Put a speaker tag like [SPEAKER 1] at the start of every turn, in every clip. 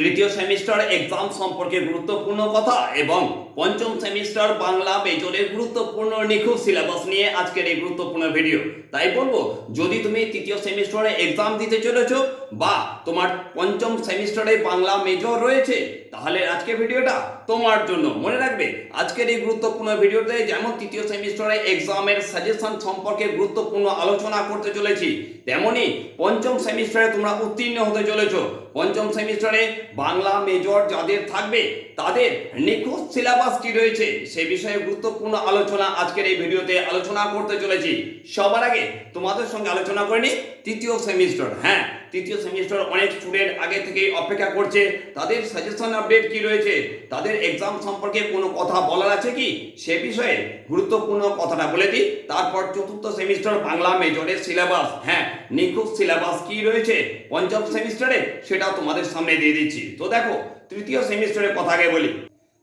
[SPEAKER 1] তৃতীয় semester exam সম্পর্কে গুরুত্বপূর্ণ কথা এবং পঞ্চম সেমিস্টার বাংলা মেজরের গুরুত্বপূর্ণ নিখুঁত সিলেবাস নিয়ে আজকের এই গুরুত্বপূর্ণ ভিডিও তাই বলব, যদি তুমি তৃতীয় সেমিস্টারে এক্সাম দিতে চলেছো বা তোমার পঞ্চম সেমিস্টারে বাংলা মেজর রয়েছে তাহলে আজকের ভিডিওটা তোমার জন্য। মনে রাখবে, আজকের এই গুরুত্বপূর্ণ ভিডিওতে যেমন তৃতীয় সেমিস্টারে এক্সামের সাজেশন সম্পর্কে গুরুত্বপূর্ণ আলোচনা করতে চলেছি, তেমনি পঞ্চম সেমিস্টারে তোমরা উত্তীর্ণ হতে চলেছো। পঞ্চম সেমিস্টারে বাংলা মেজর যাদের থাকবে, তাদের নিখুঁত সিলেবাস কি রয়েছে, সে বিষয়ে গুরুত্বপূর্ণ আলোচনা আজকের এই ভিডিওতে আলোচনা করতে চলেছি। সবার আগে তোমাদের সঙ্গে আলোচনা করে নিই তৃতীয় সেমিস্টার। হ্যাঁ তৃতীয় সেমিস্টার অনেক স্টুডেন্ট আগে থেকেই অপেক্ষা করছে। তাদের সাজেশন আপডেট কি রয়েছে? তাদের এক্সাম সম্পর্কে কোনো কথা বলার আছে কি? সে বিষয়ে গুরুত্বপূর্ণ কথাটা বলে দিই। তারপর চতুর্থ সেমিস্টার বাংলা মেজরের সিলেবাস হ্যাঁ নিখুঁত সিলেবাস কি রয়েছে? পঞ্চম সেমিস্টারে সেটাও তোমাদের সামনে দিয়ে দিচ্ছি। তো দেখো, তৃতীয় সেমিস্টারের কথা আগে বলি।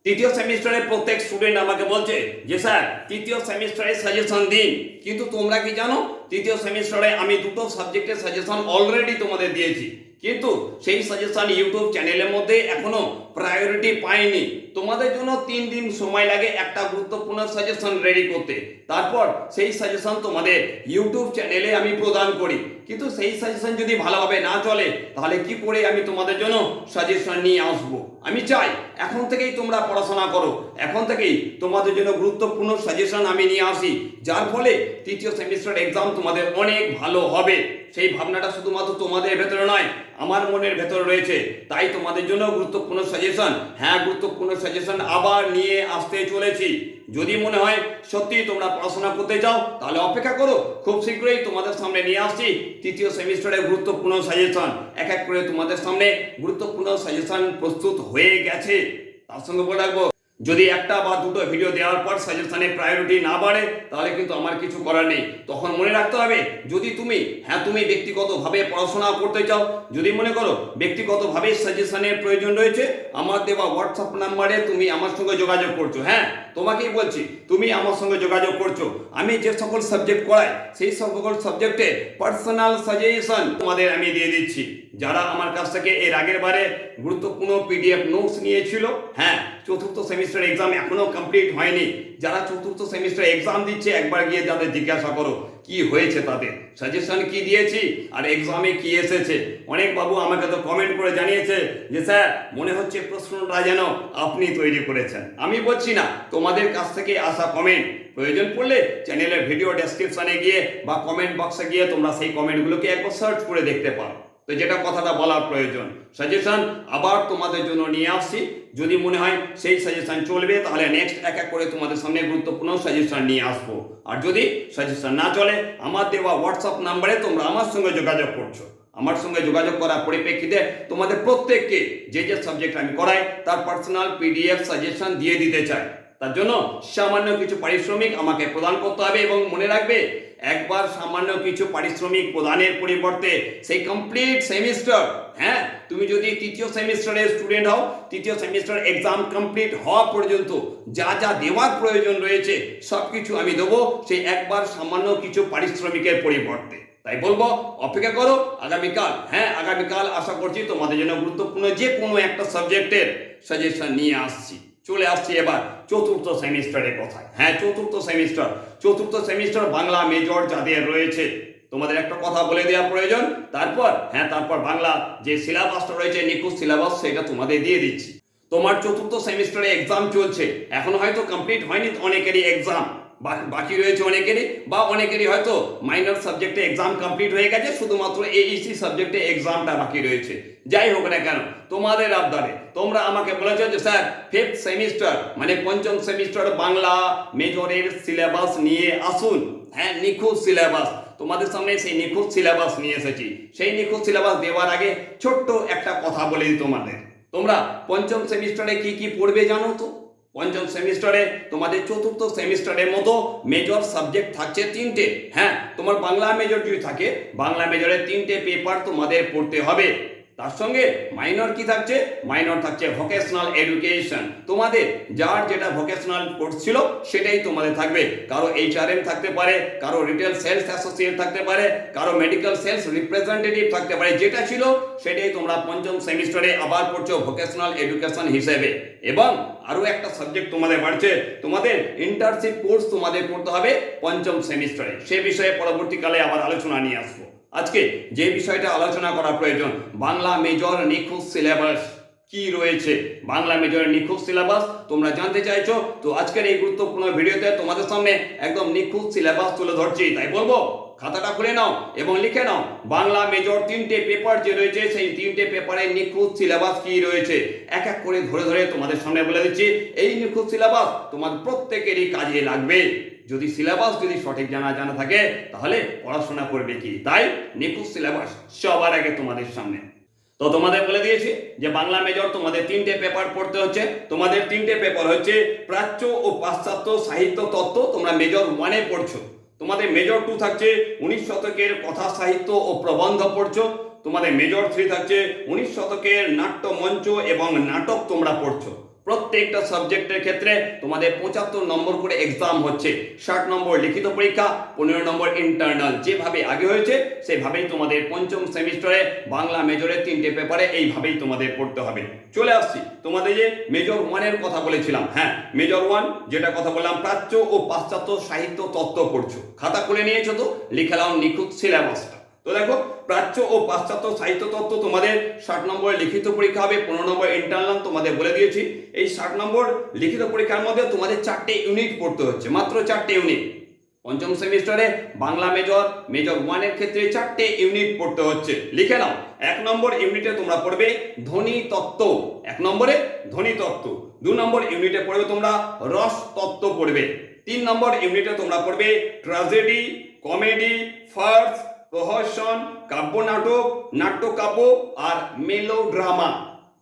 [SPEAKER 1] তৃতীয় সেমিস্টারে প্রত্যেক স্টুডেন্ট আমাকে বলছে, যে স্যার, তৃতীয় সেমিস্টারে সাজেশন দিন। কিন্তু তোমরা কি জানো? তৃতীয় সেমিস্টারে আমি দুটো সাবজেক্টের সাজেশন অলরেডি তোমাদের দিয়েছি। কিন্তু সেই সাজেশন ইউটিউব চ্যানেলের মধ্যে এখনও প্রায়োরিটি পাইনি। তোমাদের জন্য তিন দিন সময় লাগে একটা গুরুত্বপূর্ণ সাজেশন রেডি করতে। তারপর সেই সাজেশন তোমাদের ইউটিউব চ্যানেলে আমি প্রদান করি। কিন্তু সেই সাজেশন যদি ভালোভাবে না চলে, তাহলে কি করে আমি তোমাদের জন্য সাজেশন নিয়ে আসব? আমি চাই এখন থেকেই তোমরা পড়াশোনা করো। এখন থেকেই তোমাদের জন্য গুরুত্বপূর্ণ সাজেশন আমি নিয়ে আসি। যার ফলে তৃতীয় সেমিস্টার এক্সাম তোমাদের অনেক ভালো হবে। সেই ভাবনাটা শুধুমাত্র তোমাদের ভেতরে নয়, আমার মনের ভেতরে রয়েছে। তাই তোমাদের জন্য গুরুত্বপূর্ণ সাজেশন হ্যাঁ গুরুত্বপূর্ণ সাজেশন আবার নিয়ে আসতে চলেছি। যদি মনে হয় সত্যি তোমরা পড়াশোনা করতে চাও, তাহলে অপেক্ষা করো। খুব শীঘ্রই তোমাদের সামনে নিয়ে আসছি তৃতীয় সেমিস্টারে গুরুত্বপূর্ণ সাজেশন এক এক করে তোমাদের সামনে গুরুত্বপূর্ণ সাজেশন প্রস্তুত হয়ে গেছে। তার সঙ্গে বলে রাখব যদি একটা বা দুটো ভিডিও দেওয়ার পর সাজেশনের প্রায়োরিটি না বাড়ে, তাহলে কিন্তু আমার কিছু করার নেই। তখন মনে রাখতে হবে, যদি তুমি হ্যাঁ তুমি ব্যক্তিগতভাবে পড়াশোনা করতে চাও, যদি মনে করো ব্যক্তিগতভাবে সাজেশনের প্রয়োজন রয়েছে, আমার দেওয়া হোয়াটসঅ্যাপ নাম্বারে তুমি আমার সঙ্গে যোগাযোগ করছ। হ্যাঁ তোমাকেই বলছি, তুমি আমার সঙ্গে যোগাযোগ করছ। আমি যে সকল সাবজেক্ট করাই সেই সকল সাবজেক্টে পার্সোনাল সাজেশন তোমাদের আমি দিয়ে দিচ্ছি। যারা আমার কাছ থেকে এর আগের বারে গুরুত্বপূর্ণ পিডিএফ নোটস নিয়েছিল হ্যাঁ চতুর্থ সেমিস্টার এক্সাম এখনও কমপ্লিট হয়নি। যারা চতুর্থ সেমিস্টার এক্সাম দিচ্ছে, একবার গিয়ে তাদের জিজ্ঞাসা করো, কি হয়েছে তাদের? সাজেশন কি দিয়েছি? আর এক্সামে কি এসেছে? অনেক বাবু আমাকে তো কমেন্ট করে জানিয়েছে যে, স্যার, মনে হচ্ছে প্রশ্নটা যেন আপনি তৈরি করেছেন। আমি বলছি না, তোমাদের কাছ থেকে আসা কমেন্ট প্রয়োজন পড়লে চ্যানেলের ভিডিও ডেসক্রিপশনে গিয়ে বা কমেন্ট বক্সে গিয়ে তোমরা সেই কমেন্টগুলোকে একবার সার্চ করে দেখতে পারো। তো যেটা কথাটা বলার প্রয়োজন। সাজেশন আবার তোমাদের জন্য নিয়ে আসছি। যদি মনে হয় সেই সাজেশন চলবে, তাহলে নেক্সট এক এক করে তোমাদের সামনে গুরুত্বপূর্ণ সাজেশন নিয়ে আসব। আর যদি সাজেশন না চলে, আমার দেওয়া হোয়াটসঅ্যাপ নাম্বারে তোমরা আমার সঙ্গে যোগাযোগ করছ। আমার সঙ্গে যোগাযোগ করার পরিপ্রেক্ষিতে তোমাদের প্রত্যেককে যে যে সাবজেক্ট আমি করাই, তার পার্সোনাল পিডিএফ সাজেশন দিয়ে দিতে চাই। তার জন্য সামান্য কিছু পারিশ্রমিক আমাকে প্রদান করতে হবে এবং মনে রাখবে একবার সামান্য কিছু পারিশ্রমিক প্রদানের পরিবর্তে সেই কমপ্লিট সেমিস্টার হ্যাঁ? তুমি যদি তৃতীয় সেমিস্টারের স্টুডেন্ট হও, তৃতীয় সেমিস্টার এক্সাম কমপ্লিট হওয়া পর্যন্ত যা যা দেওয়ার প্রয়োজন রয়েছে সব কিছু আমি দেবো সেই একবার সামান্য কিছু পারিশ্রমিকের পরিবর্তে। তাই বলব, অপেক্ষা করো, আগামীকাল হ্যাঁ আগামীকাল আশা করছি তোমাদের জন্য গুরুত্বপূর্ণ যে কোনো একটা সাবজেক্টের সাজেশন নিয়ে আসছি। চলে আসছি এবার চতুর্থ সেমিস্টারের কথায়। হ্যাঁ চতুর্থ সেমিস্টার। চতুর্থ সেমিস্টার বাংলা মেজর যাদের রয়েছে, তোমাদের একটা কথা বলে দেওয়া প্রয়োজন। তারপর হ্যাঁ তারপর বাংলা যে সিলেবাসটা রয়েছে, নিখুঁত সিলেবাস সেটা তোমাদের দিয়ে দিচ্ছি। তোমার চতুর্থ সেমিস্টারে এক্সাম চলছে। এখন হয়তো কমপ্লিট হয়নি, অনেকেরই এক্সাম বাকি রয়েছে অনেকেরই, বা অনেকেরই হয়তো মাইনর সাবজেক্টে এক্সাম কমপ্লিট হয়ে গেছে, শুধুমাত্র এইসি সাবজেক্টে এক্সামটা বাকি রয়েছে। যাই হোক না কেন, তোমাদের আবদারে, তোমরা আমাকে বলেছ যে, স্যার ফিফথ সেমিস্টার মানে পঞ্চম সেমিস্টার বাংলা মেজরের সিলেবাস নিয়ে আসুন। হ্যাঁ নিখুঁত সিলেবাস তোমাদের সামনে সেই নিখুঁত সিলেবাস নিয়ে এসেছি। সেই নিখুঁত সিলেবাস দেওয়ার আগে ছোট্ট একটা কথা বলে দিই তোমাদের। তোমরা পঞ্চম সেমিস্টারে কি কি পড়বে জানো তো? পঞ্চম সেমিস্টারে, তোমাদের চতুর্থ সেমিস্টারের মতো মেজর সাবজেক্ট থাকছে তিনটে। হ্যাঁ তোমার বাংলা মেজর যদি থাকে, বাংলা মেজরের তিনটে পেপার তোমাদের পড়তে হবে। তার সঙ্গে মাইনর কি থাকছে? মাইনর থাকছে ভোকেশনাল এডুকেশন তোমাদের, যার যেটা ভোকেশনাল কোর্স ছিল, সেটাই তোমাদের থাকবে। কারও এইচআরএম থাকতে পারে, কারও রিটেল সেলস অ্যাসোসিয়েট থাকতে পারে, কারও মেডিকেল সেলস রিপ্রেজেন্টেটিভ থাকতে পারে। যেটা ছিল, সেটাই তোমরা পঞ্চম সেমিস্টারে আবার পড়ছো ভোকেশনাল এডুকেশন হিসেবে। এবং আরও একটা সাবজেক্ট তোমাদের বাড়ছে, তোমাদের ইন্টার্নশিপ কোর্স তোমাদের পড়তে হবে পঞ্চম সেমিস্টারে সে বিষয়ে পরবর্তীকালে আবার আলোচনা নিয়ে আসব। আজকে যে বিষয়টা আলোচনা করা প্রয়োজন, বাংলা মেজর নিখুঁত সিলেবাস কি রয়েছে? বাংলা মেজরের নিখুঁত সিলেবাস তোমরা জানতে চাইছো? তো আজকের এই গুরুত্বপূর্ণ ভিডিওতে তোমাদের সামনে একদম নিখুঁত সিলেবাস তুলে ধরছি। তাই বলব, খাতাটা খুলে নাও এবং লিখে নাও, বাংলা মেজর তিনটে পেপার যে রয়েছে, সেই তিনটে পেপারে নিখুঁত সিলেবাস কি রয়েছে? এক এক করে ধরে ধরে তোমাদের সামনে বলে দিচ্ছি। এই নিখুঁত সিলেবাস তোমাদের প্রত্যেকেরই কাজে লাগবে। যদি সিলেবাস যদি সঠিক জানা জানা থাকে, তাহলে পড়াশোনা করবে কি? তাই নিখুঁত সিলেবাস সবার আগে তোমাদের সামনে। তো তোমাদের বলে দিয়েছি যে বাংলা মেজর তোমাদের তিনটে পেপার পড়তে হচ্ছে। তোমাদের তিনটে পেপার হচ্ছে প্রাচ্য ও পাশ্চাত্য সাহিত্য তত্ত্ব তোমরা মেজর ওয়ানে পড়ছো। তোমাদের মেজর টু থাকছে উনিশ শতকের কথা সাহিত্য ও প্রবন্ধ পড়ছো। তোমাদের মেজর থ্রি থাকছে উনিশ শতকের নাট্য মঞ্চ এবং নাটক তোমরা পড়ছো। প্রত্যেকটা সাবজেক্টের ক্ষেত্রে তোমাদের পঁচাত্তর নম্বর করে এক্সাম হচ্ছে। ষাট নম্বর লিখিত পরীক্ষা, পনেরো নম্বর ইন্টারনাল যেভাবে আগে হয়েছে, সেভাবেই তোমাদের পঞ্চম সেমিস্টারে বাংলা মেজরের তিনটে পেপারে এইভাবেই তোমাদের পড়তে হবে। চলে আসছি, তোমাদের যে মেজর ওয়ানের কথা বলেছিলাম হ্যাঁ মেজর ওয়ান যেটা কথা বললাম, প্রাচ্য ও পাশ্চাত্য সাহিত্য তত্ত্ব পড়ছো। খাতা খুলে নিয়েছো তো লিখেলাম নিখুঁত সিলেবাসটা তো দেখো, প্রাচ্য ও পাশ্চাত্য সাহিত্য তত্ত্ব তোমাদের ষাট নম্বরে লিখিত পরীক্ষা হবে, পনেরো নম্বর ইন্টারনাল তোমাদের বলে দিয়েছি। এই ষাট নম্বর লিখিত পরীক্ষার মধ্যে তোমাদের চারটে ইউনিট পড়তে হচ্ছে, মাত্র চারটে ইউনিট পঞ্চম সেমিস্টারে বাংলা মেজর মেজর ওয়ানের ক্ষেত্রে চারটে ইউনিট পড়তে হচ্ছে। লিখে নাও, এক নম্বর ইউনিটে তোমরা পড়বে ধ্বনি তত্ত্ব। এক নম্বরে ধ্বনি তত্ত্ব, দু নম্বর ইউনিটে পড়বে তোমরা রস তত্ত্ব পড়বে। তিন নম্বর ইউনিটে তোমরা পড়বে ট্রাজেডি কমেডি ফার্স প্রহসন কাব্য নাটক নাট্যকাব্য আর মেলোড্রামা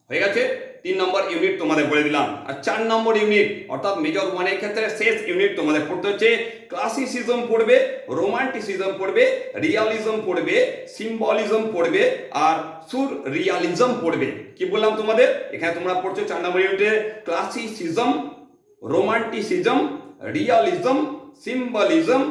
[SPEAKER 1] হয়ে গেছে? তিন নম্বর ইউনিট তোমাদের বলে দিলাম। আর চার নম্বর ইউনিট অর্থাৎ মেজর ওয়ানের ক্ষেত্রে শেষ ইউনিট তোমাদের পড়তে হচ্ছে। ক্লাসিসিজম পড়বে রোমান্টিসিজম পড়বে রিয়ালিজম পড়বে সিম্বলিজম পড়বে আর সুর রিয়ালিজম পড়বে। কি বললাম তোমাদের? এখানে তোমরা পড়ছো চার নম্বর ইউনিটে ক্লাসিসিজম রোমান্টিসিজম রিয়ালিজম সিম্বলিজম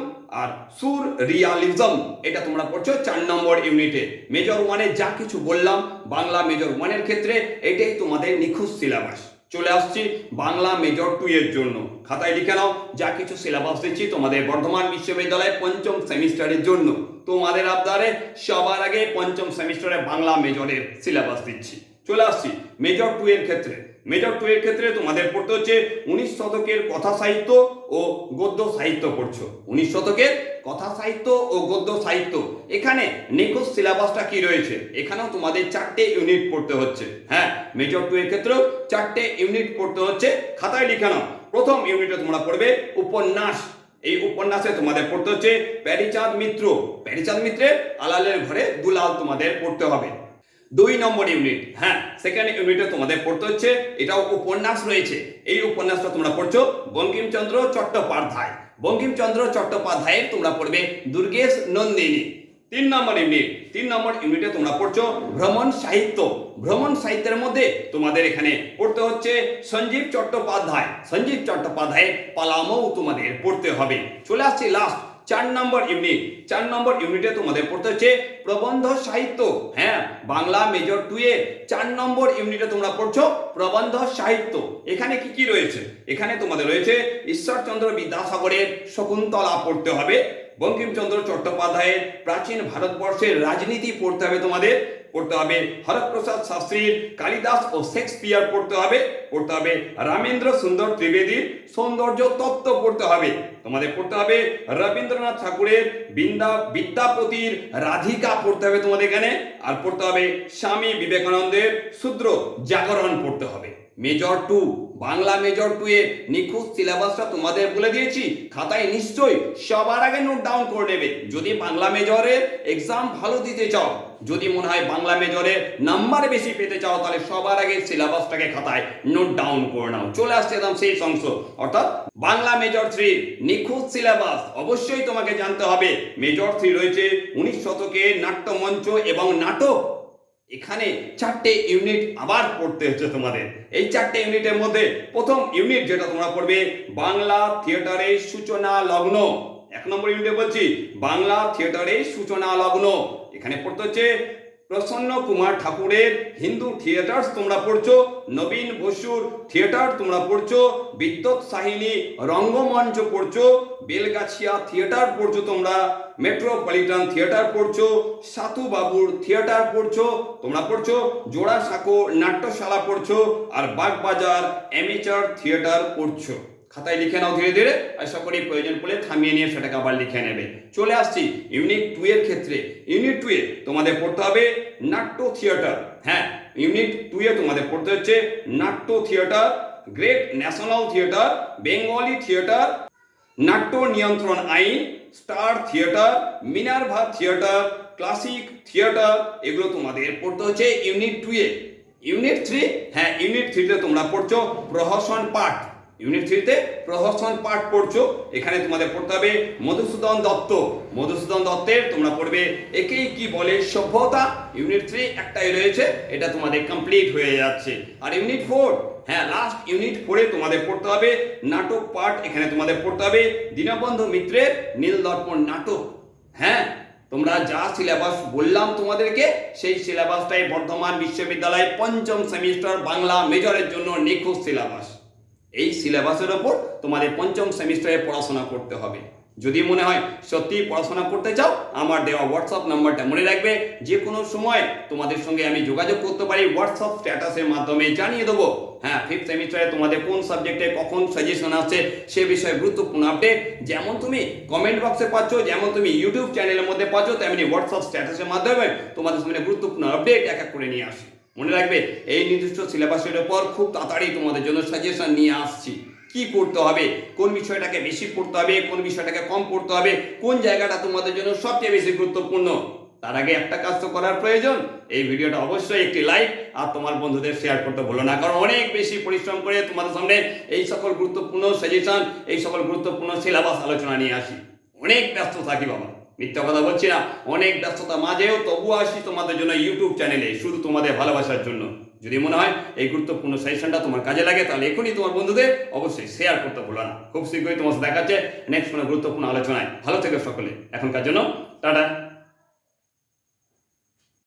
[SPEAKER 1] আর সুর রিয়ালিজম, এটা তোমরা পড়ছো চার নম্বর ইউনিটে। মেজর ওয়ানে যা কিছু বললাম, বাংলা মেজর ওয়ানের ক্ষেত্রে এটাই তোমাদের নিখুঁত সিলেবাস। চলে আসছি বাংলা মেজর টু এর জন্য। খাতায় লিখে নাও, যা কিছু সিলেবাস দিচ্ছি তোমাদের বর্ধমান বিশ্ববিদ্যালয়ে পঞ্চম সেমিস্টারের জন্য। তোমাদের আবদারে সবার আগে পঞ্চম সেমিস্টারে বাংলা মেজরের সিলেবাস দিচ্ছি। চলে আসছি মেজর টু এর ক্ষেত্রে। মেজর টু এর ক্ষেত্রে তোমাদের পড়তে হচ্ছে উনিশ শতকের কথা সাহিত্য ও গদ্য সাহিত্য পড়ছো। উনিশ শতকের কথা সাহিত্য ও গদ্য সাহিত্য। এখানে নিখোঁজ সিলেবাসটা কি রয়েছে? এখানেও তোমাদের চারটে ইউনিট পড়তে হচ্ছে। হ্যাঁ মেজর টু এর ক্ষেত্রেও চারটে ইউনিট পড়তে হচ্ছে। খাতায় লিখানো প্রথম ইউনিটে তোমরা পড়বে উপন্যাস। এই উপন্যাসে তোমাদের পড়তে হচ্ছে প্যারিচাঁদ মিত্র। প্যারিচাঁদ মিত্রের আলালের ঘরে দুলাল তোমাদের পড়তে হবে। দুই নম্বর ইউনিট হ্যাঁ সেকেন্ড ইউনিটে তোমাদের পড়তে হচ্ছে, এটাও উপন্যাস রয়েছে। এই উপন্যাসটা তোমরা পড়ছো বঙ্কিমচন্দ্র চট্টোপাধ্যায়। বঙ্কিমচন্দ্র চট্টোপাধ্যায়ের তোমরা পড়বে দুর্গেশ নন্দিনী। তিন নম্বর ইউনিট তিন নম্বর ইউনিটে তোমরা পড়ছো ভ্রমণ সাহিত্য। ভ্রমণ সাহিত্যের মধ্যে তোমাদের এখানে পড়তে হচ্ছে সঞ্জীব চট্টোপাধ্যায়। সঞ্জীব চট্টোপাধ্যায়ের পালামও তোমাদের পড়তে হবে। চলে আসছি লাস্ট চার নম্বর ইউনিট চার নম্বর ইউনিটে তোমাদের পড়তে হচ্ছে প্রবন্ধ সাহিত্য। হ্যাঁ বাংলা মেজর টু এ চার নম্বর ইউনিটে তোমরা পড়ছো প্রবন্ধ সাহিত্য। এখানে কি কি রয়েছে? এখানে তোমাদের রয়েছে ঈশ্বরচন্দ্র বিদ্যাসাগরের শকুন্তলা পড়তে হবে, বঙ্কিমচন্দ্র চট্টোপাধ্যায়ের প্রাচীন ভারতবর্ষের রাজনীতি পড়তে হবে তোমাদের পড়তে হবে। হরপ্রসাদ শাস্ত্রীর, কালিদাস ও শেক্সপিয়ার পড়তে হবে। পড়তে হবে রামেন্দ্র সুন্দর ত্রিবেদীর সৌন্দর্য তত্ত্ব পড়তে হবে। তোমাদের পড়তে হবে রবীন্দ্রনাথ ঠাকুরের বৃন্দা, বিদ্যাপতির রাধিকা পড়তে হবে তোমাদের এখানে। আর পড়তে হবে স্বামী বিবেকানন্দের শূদ্র জাগরণ পড়তে হবে। Major two Bangla major two A নিখুঁত সিলেবাসটা তোমাদের বলে দিয়েছি, খাতায় নিশ্চয়ই সবার আগে নোট ডাউন করে নেবে। যদি বাংলা মেজরের এক্সাম ভালো দিতে চাও, যদি মনে হয় বাংলা মেজরের নাম্বার বেশি পেতে চাও, তাহলে সবার আগে সিলেবাসটাকে খাতায় নোট ডাউন করে নাও। চলে আসছে একদম সেই অংশ। অর্থাৎ বাংলা মেজর থ্রি নিখুঁত সিলেবাস অবশ্যই তোমাকে জানতে হবে মেজর থ্রি রয়েছে উনিশ শতকে নাট্যমঞ্চ এবং নাটক। এখানে চারটে ইউনিট আবার পড়তে হচ্ছে তোমাদের। এই চারটে ইউনিটের মধ্যে প্রথম ইউনিট যেটা তোমরা পড়বে, বাংলা থিয়েটারের সূচনা লগ্ন। এক নম্বর ইউনিটে বলছি, বাংলা থিয়েটারের সূচনা লগ্ন। এখানে পড়তে হচ্ছে প্রসন্ন কুমার ঠাকুরের হিন্দু থিয়েটার্স তোমরা পড়ছো, নবীন বসুর থিয়েটার তোমরা পড়ছো, বিদ্যুৎ সাহিনী রঙ্গমঞ্চ পড়ছো, বেলগাছিয়া থিয়েটার পড়ছো তোমরা, মেট্রোপলিটন থিয়েটার পড়ছো সাতু বাবুর থিয়েটার পড়ছো তোমরা পড়ছো, জোড়াসাঁকো নাট্যশালা পড়ছো, আর বাগবাজার অ্যামেচার থিয়েটার পড়ছো। খাতায় লিখে নাও ধীরে ধীরে আশা করি প্রয়োজন পড়লে থামিয়ে নিয়ে সেটাকে আবার লিখে নেবে। চলে আসছি ইউনিট টু এর ক্ষেত্রে। ইউনিট টু এ তোমাদের পড়তে হবে নাট্য থিয়েটার। হ্যাঁ ইউনিট টু এ তোমাদের পড়তে হচ্ছে নাট্য theatre, great national theatre, Bengali theatre, নাট্য নিয়ন্ত্রণ আইন, star theatre, Minerva theatre, classic theatre, এগুলো তোমাদের পড়তে হচ্ছে unit two A. Unit three হ্যাঁ ইউনিট থ্রিতে তোমরা পড়ছো প্রহসন পাঠ। ইউনিট থ্রিতে প্রহসন পাঠ পড়ছো, এখানে তোমাদের পড়তে হবে মধুসূদন দত্ত। মধুসূদন দত্তের তোমরা পড়বে একেই কি বলে সভ্যতা। ইউনিট থ্রি একটাই রয়েছে, এটা তোমাদের কমপ্লিট হয়ে যাচ্ছে। আর ইউনিট ফোর হ্যাঁ লাস্ট ইউনিট ফোরে তোমাদের পড়তে হবে নাটক পাঠ, এখানে তোমাদের পড়তে হবে দীনবন্ধু মিত্রের নীল দর্পণ নাটক। হ্যাঁ তোমরা যা সিলেবাস বললাম তোমাদেরকে, সেই সিলেবাসটাই বর্ধমান বিশ্ববিদ্যালয় পঞ্চম সেমিস্টার বাংলা মেজরের জন্য নিখুঁত সিলেবাস এই সিলেবাসের ওপর তোমাদের পঞ্চম সেমিস্টারে পড়াশোনা করতে হবে। যদি মনে হয় সত্যি পড়াশোনা করতে চাও, আমার দেওয়া হোয়াটসঅ্যাপ নাম্বারটা মনে রাখবে। যে কোনো সময় তোমাদের সঙ্গে আমি যোগাযোগ করতে পারি হোয়াটসঅ্যাপ স্ট্যাটাসের মাধ্যমে জানিয়ে দেবো হ্যাঁ ফিফথ সেমিস্টারে তোমাদের কোন সাবজেক্টে কখন সাজেশন আসছে, সে বিষয়ে গুরুত্বপূর্ণ আপডেট যেমন তুমি কমেন্ট বক্সে পাচ্ছ, যেমন তুমি ইউটিউব চ্যানেলের মধ্যে পাচ্ছ, তেমনি হোয়াটসঅ্যাপ স্ট্যাটাসের মাধ্যমে তোমাদের সামনে গুরুত্বপূর্ণ আপডেট এক এক করে নিয়ে আসি। মনে রাখবে, এই নির্দিষ্ট সিলেবাসের উপর খুব তাড়াতাড়ি তোমাদের জন্য সাজেশন নিয়ে আসছি। কি করতে হবে, কোন বিষয়টাকে বেশি পড়তে হবে, কোন বিষয়টাকে কম পড়তে হবে, কোন জায়গাটা তোমাদের জন্য সবচেয়ে বেশি গুরুত্বপূর্ণ? তার আগে একটা কাজ তো করার প্রয়োজন, এই ভিডিওটা অবশ্যই একটি লাইক আর তোমার বন্ধুদের শেয়ার করতে ভুলো না, কারণ অনেক বেশি পরিশ্রম করে তোমাদের সামনে এই সকল গুরুত্বপূর্ণ সাজেশন এই সকল গুরুত্বপূর্ণ সিলেবাস আলোচনা নিয়ে আসি। অনেক ব্যস্ত থাকি বাবা। মিথ্যা কথা বলছি না, অনেক ব্যস্ততা মাঝেও তবু আসি তোমাদের জন্য ইউটিউব চ্যানেলে শুধু তোমাদের ভালোবাসার জন্য। যদি মনে হয় এই গুরুত্বপূর্ণ সেশনটা তোমার কাজে লাগে, তাহলে এখনই তোমার বন্ধুদের অবশ্যই শেয়ার করতে ভুলো না। খুব শীঘ্রই তোমার সাথে দেখাচ্ছে নেক্সট কোনো গুরুত্বপূর্ণ আলোচনায়। ভালো থেকে সকলে, এখনকার জন্য টাটা।